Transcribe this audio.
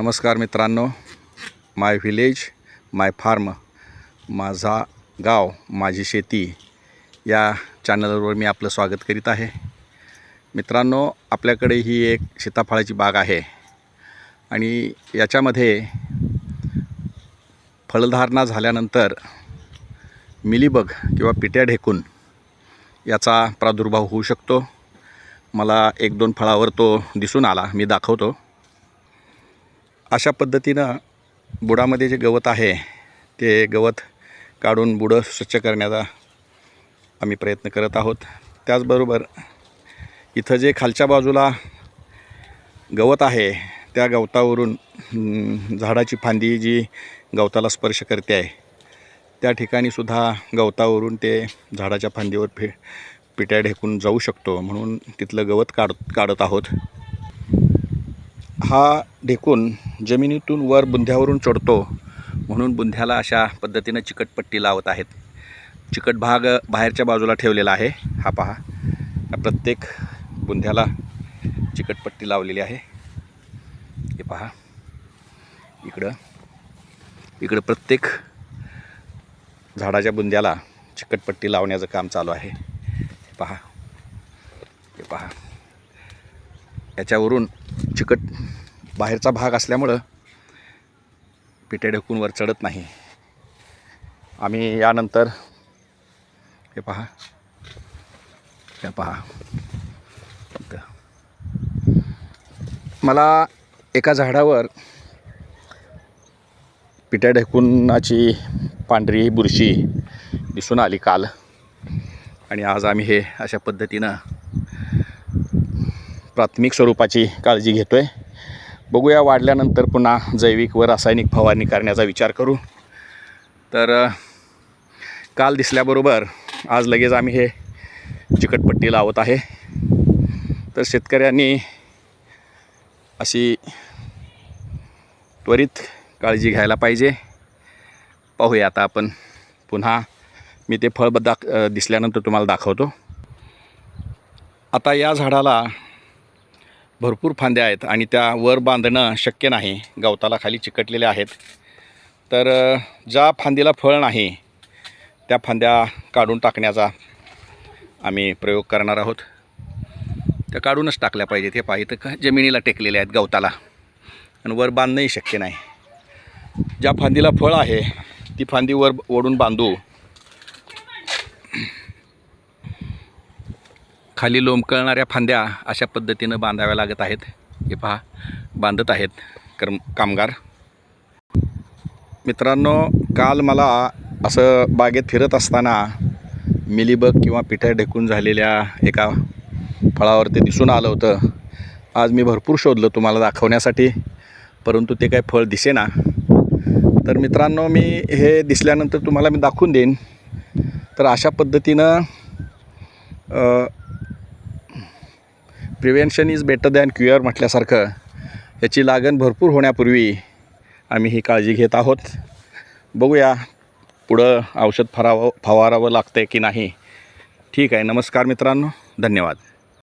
नमस्कार मित्रांनो. माय व्हिलेज माय फार्म माझा गाव माझी शेती या चॅनलवर मी आपलं स्वागत करीत आहे. मित्रांनो आपल्याकडे ही एक सीताफळाची बाग आहे. आणि याच्यामध्ये फळधारणा झाल्यानंतर मिलीबग किंवा पिट्या ढेकून याचा प्रादुर्भाव होऊ शकतो. मला एक दोन फळावर तो दिसून आला मी दाखवतो. अशा पद्धतीनं बुडामध्ये जे गवत आहे ते गवत काढून बुडं स्वच्छ करण्याचा आम्ही प्रयत्न करत आहोत. त्याचबरोबर इथं जे खालच्या बाजूला गवत आहे त्या गवतावरून झाडाची फांदी जी गवताला स्पर्श करते आहे त्या ठिकाणीसुद्धा गवतावरून ते झाडाच्या फांदीवर फे पिट्या ढेकून जाऊ शकतो. म्हणून तिथलं गवत काढ काढत आहोत. हा ढेकून जमिनीतून वर बुंध्यावरून चढतो. म्हणून बुंध्याला अशा पद्धतीनं चिकटपट्टी लावत आहेत. चिकट भाग बाहेरच्या बाजूला ठेवलेला आहे. हा पहा. प्रत्येक बुंध्याला चिकटपट्टी लावलेली आहे. हे पहा. इकडं. इकडं प्रत्येक झाडाच्या बुंद्याला चिकटपट्टी लावण्याचं काम चालू आहे. हे पहा. हे पहा. याच्यावरून चिकट बाहेरचा भाग असल्यामुळं पिठे ढकून वर चढत नाही. आम्ही यानंतर हे पहा. हे पहा. मला एका झाडावर पिट्या ढेकुणाची पांढरी बुरशी दिसून आली काल. आणि आज आम्ही हे अशा पद्धतीनं प्राथमिक स्वरूपाची काळजी घेतो आहे बघूया वाढल्यानंतर पुन्हा जैविक व रासायनिक फवारणी करण्याचा विचार करू. तर काल दिसल्याबरोबर आज लगेच आम्ही हे चिकटपट्टी लावत आहे. तर शेतकऱ्यांनी अशी त्वरित काळजी घ्यायला पाहिजे. पाहूया आता आपण पुन्हा मी ते फळ दाख दिसल्यानंतर तुम्हाला दाखवतो. आता या झाडाला भरपूर फांद्या आहेत आणि त्या वर बांधणं शक्य नाही. गवताला खाली चिकटलेल्या आहेत. तर ज्या फांदीला फळ नाही त्या फांद्या काढून टाकण्याचा आम्ही प्रयोग करणार आहोत. त्या काढूनच टाकल्या पाहिजेत. हे पाहिजे तर जमिनीला टेकलेल्या आहेत गवताला. आणि वर बांधणंही शक्य नाही. ज्या फांदीला फळ आहे ती फांदी वर ओढून बांधू. खाली लोंबकळणाऱ्या फांद्या अशा पद्धतीनं बांधाव्या लागत आहेत. हे पहा बांधत आहेत कर्म कामगार. मित्रांनो काल मला असं बागेत फिरत असताना मिलीबग किंवा पिठ्या ढेकून झालेल्या एका फळावरती दिसून आलं होतं. आज मी भरपूर शोधलं तुम्हाला दाखवण्यासाठी परंतु ते काही फळ दिसेना. तर मित्रांनो मी हे दिसल्यानंतर तुम्हाला मी दाखवून देईन. तर अशा पद्धतीनं prevention is better than cure म्हटल्यासारखं. याची लागण भरपूर होण्यापूर्वी आम्ही ही काळजी घेत आहोत. बघूया पुढं औषध फरावं फवारावं लागतं आहे की नाही. ठीक आहे नमस्कार मित्रांनो धन्यवाद.